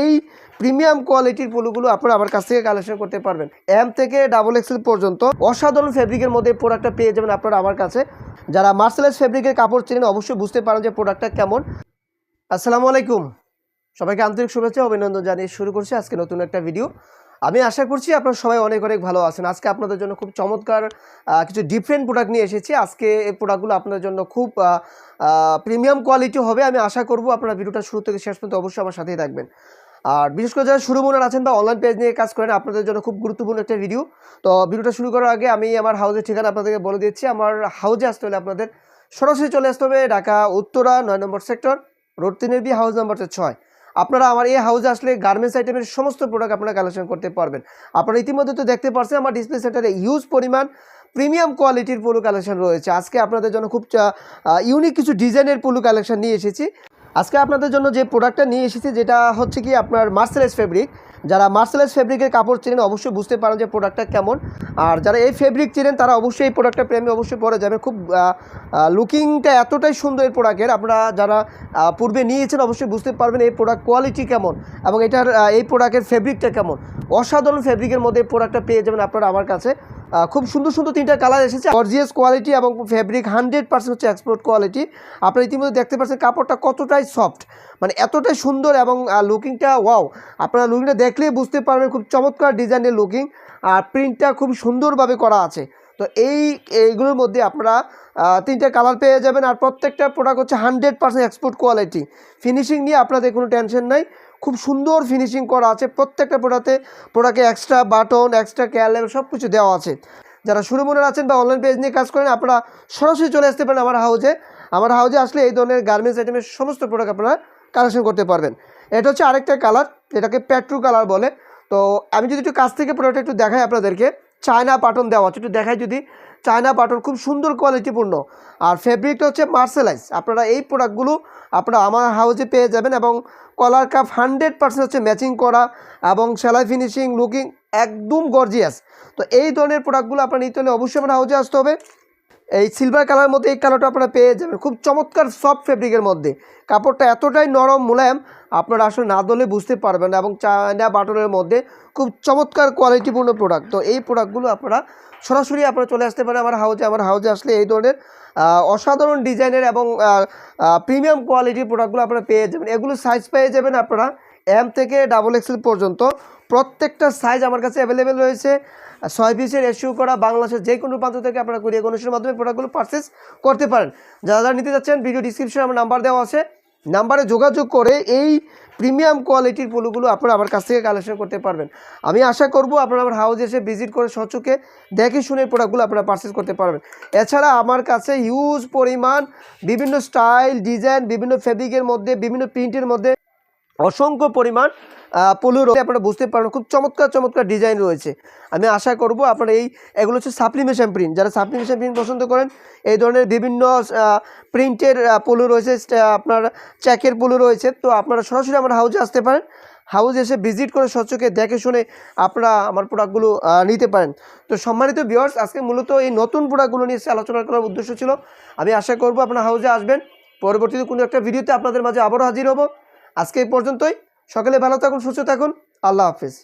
এই প্রিমিয়াম কোয়ালিটির পলুগুলো আপনারা আমার কাছ থেকে কালেকশন করতে পারবেন। এম থেকে ডাবল এক্সেল পর্যন্ত অসাধারণ ফেব্রিকের মধ্যে প্রোডাক্টটা পেয়ে যাবেন আপনারা আমার কাছে। যারা মার্সেলাইজ ফেব্রিকের কাপড় চেনেন, অবশ্যই বুঝতে পারেন যে প্রোডাক্টটা কেমন। আসসালামু আলাইকুম। সবাইকে আন্তরিক শুভেচ্ছা, অভিনন্দন জানিয়ে শুরু করছি আজকে নতুন একটা ভিডিও আমি আশা করছি আপনারা সবাই অনেক অনেক ভালো আছেন। আজকে আপনাদের জন্য খুব চমৎকার কিছু ডিফারেন্ট প্রোডাক্ট নিয়ে এসেছি। আজকে এই প্রোডাক্টগুলো আপনাদের জন্য খুব প্রিমিয়াম কোয়ালিটি হবে। আমি আশা করব আপনারা ভিডিওটা শুরু থেকে শেষ পর্যন্ত অবশ্যই আমার সাথেই থাকবেন। আর বিশেষ করে যারা শুরু মনে আছেন বা অনলাইন পেজ নিয়ে কাজ করেন, আপনাদের জন্য খুব গুরুত্বপূর্ণ একটা ভিডিও তো ভিডিওটা শুরু করার আগে আমি আমার হাউজের ঠিকানা আপনাদেরকে বলে দিচ্ছি। আমার হাউজে আসতে হলে আপনাদের সরাসরি চলে আসতে হবে ঢাকা, উত্তরা, নয় নম্বর সেক্টর রোড তিনের বি হাউস নাম্বার ছয়। আপনারা আমার এই হাউসে আসলে গার্মেন্টস আইটেমের সমস্ত প্রোডাক্ট আপনারা কালেকশন করতে পারবেন। আপনারা ইতিমধ্যে তো দেখতে পারছেন, আমার ডিসপ্লে সেন্টারে ইউজ পরিমাণ প্রিমিয়াম কোয়ালিটির পুলু কালেকশন রয়েছে। আজকে আপনাদের জন্য খুব ইউনিক কিছু ডিজাইনের পুলু কালেকশন নিয়ে এসেছি। আজকে আপনাদের জন্য যে প্রোডাক্টটা নিয়ে এসেছি, যেটা হচ্ছে কি আপনার মার্সেলেস ফেব্রিক যারা মার্সেলাইজ ফেব্রিকের কাপড় চেনেন অবশ্যই বুঝতে পারেন যে প্রোডাক্টটা কেমন। আর যারা এই ফেব্রিক চেনেন, তারা অবশ্যই এই প্রোডাক্টটা প্রেমে অবশ্যই পরে যাবে। খুব লুকিংটা এতটাই সুন্দর এই প্রোডাক্টের আপনারা যারা পূর্বে নিয়েছেন অবশ্যই বুঝতে পারবেন এই প্রোডাক্ট কোয়ালিটি কেমন এবং এটার এই প্রোডাক্টের ফেব্রিকটা কেমন। অসাধারণ ফেব্রিকের মধ্যে এই প্রোডাক্টটা পেয়ে যাবেন আপনারা আমার কাছে। খুব সুন্দর সুন্দর তিনটা কালার এসেছে। গর্জিয়াস কোয়ালিটি এবং ফেব্রিক হান্ড্রেড পার্সেন্ট হচ্ছে এক্সপোর্ট কোয়ালিটি আপনারা ইতিমধ্যে দেখতে পাচ্ছেন কাপড়টা কতটাই সফট মানে এতটাই সুন্দর এবং লুকিংটা ওয়াও আপনারা লুকিংটা দেখলেই বুঝতে পারবেন খুব চমৎকার ডিজাইনের লুকিং আর প্রিন্টটা খুব সুন্দরভাবে করা আছে। তো এই, এইগুলোর মধ্যে আপনারা তিনটা কালার পেয়ে যাবেন আর প্রত্যেকটা প্রোডাক্ট হচ্ছে hundred percent export quality finishing নিয়ে আপনাদের কোনো টেনশন নাই। খুব সুন্দর ফিনিশিং করা আছে। প্রত্যেকটা প্রোডাক্টে প্রোডাক্টে এক্সট্রা বাটন এক্সট্রা ক্যালেম সব কিছু দেওয়া আছে। যারা শুরু মনে আছেন বা অনলাইন পেজ নিয়ে কাজ করেন, আপনারা সরাসরি চলে আসতে পারেন আমার হাউজে আমার হাউজে আসলে এই ধরনের গার্মেন্টস আইটেমের সমস্ত প্রোডাক্ট আপনারা কালেকশন করতে পারবেন। এটা হচ্ছে আরেকটা কালার এটাকে পেট্রো কালার বলে। তো আমি যদি একটু কাছ থেকে প্রোডাক্ট একটু দেখাই আপনাদেরকে। চায়না পাটন দেওয়া আছে। একটু দেখাই যদি। চায়না পাটন খুব সুন্দর কোয়ালিটিপূর্ণ আর ফেব্রিকটা হচ্ছে মার্সেলাইজ আপনারা এই প্রোডাক্টগুলো আপনারা আমার হাউজে পেয়ে যাবেন এবং কলার কাপ হান্ড্রেড পার্সেন্ট হচ্ছে ম্যাচিং করা এবং সেলাই ফিনিশিং লুকিং একদম গর্জিয়াস তো এই ধরনের প্রোডাক্টগুলো আপনার নিতে হলে অবশ্যই আমার হাউজে আসতে হবে। এই সিলভার কালারের মধ্যে এই কালারটা আপনারা পেয়ে যাবেন। খুব চমৎকার সফট ফেব্রিকের মধ্যে। কাপড়টা এতটাই নরম, মোলায়েম আপনারা আসলে না দলে বুঝতে পারবেন এবং চায়না বাটনের মধ্যে খুব চমৎকার কোয়ালিটিপূর্ণ প্রোডাক্ট তো এই প্রোডাক্টগুলো আপনারা সরাসরি আপনারা চলে আসতে পারেন আমার হাউজে আমার হাউজে আসলে এই ধরনের অসাধারণ ডিজাইনের এবং প্রিমিয়াম কোয়ালিটির প্রোডাক্টগুলো আপনারা পেয়ে যাবেন। এগুলো সাইজ পেয়ে যাবেন আপনারা এম থেকে ডাবল এক্সেল পর্যন্ত। প্রত্যেকটা সাইজ আমার কাছে অ্যাভেলেবেল রয়েছে। ছয় পিসের এসিউ করা বাংলাদেশের যে কোনো প্রান্ত থেকে আপনারা কুরিয়ার কন্ডিশনের মাধ্যমে প্রোডাক্টগুলো পারচেস করতে পারেন। যারা যারা নিতে যাচ্ছেন ভিডিও ডিসক্রিপশনে আমার নাম্বার দেওয়া আছে। নাম্বারে যোগাযোগ করে এই প্রিমিয়াম কোয়ালিটির পলুগুলো আপনারা আমার কাছ থেকে কালেকশন করতে পারবেন। আমি আশা করব আপনারা আমার হাউজ এসে ভিজিট করে সচকে দেখে শুনে প্রোডাক্টগুলো আপনারা পারচেস করতে পারবেন। এছাড়া আমার কাছে হিউজ পরিমাণ বিভিন্ন স্টাইল ডিজাইন বিভিন্ন ফেব্রিকের মধ্যে, বিভিন্ন প্রিন্টের মধ্যে অসংখ্য পরিমাণ পলু রয়েছে। আপনারা বুঝতে পারবেন, খুব চমৎকার চমৎকার ডিজাইন রয়েছে। আমি আশা করব আপনারা এই, এগুলো হচ্ছে সাপ্লিমেশন প্রিন্ট যারা সাপ্লিমেশন প্রিন্ট পছন্দ করেন, এই ধরনের বিভিন্ন প্রিন্টের পলু রয়েছে আপনার চ্যাকের পলু রয়েছে। তো আপনারা সরাসরি আমার হাউজে আসতে পারেন। হাউজে এসে ভিজিট করে স্বচ্ছকে দেখে শুনে আপনারা আমার প্রোডাক্টগুলো নিতে পারেন। তো সম্মানিত ভিউয়ার্স আজকে মূলত এই নতুন প্রোডাক্টগুলো নিয়ে আলোচনা করার উদ্দেশ্য ছিল। আমি আশা করব আপনার হাউজে আসবেন। পরবর্তীতে কোনো একটা ভিডিওতে আপনাদের মাঝে আবারও হাজির হব। আজকে এই পর্যন্তই। সকালে ভালো থাকুন সুস্থ থাকুন। আল্লাহ হাফিজ।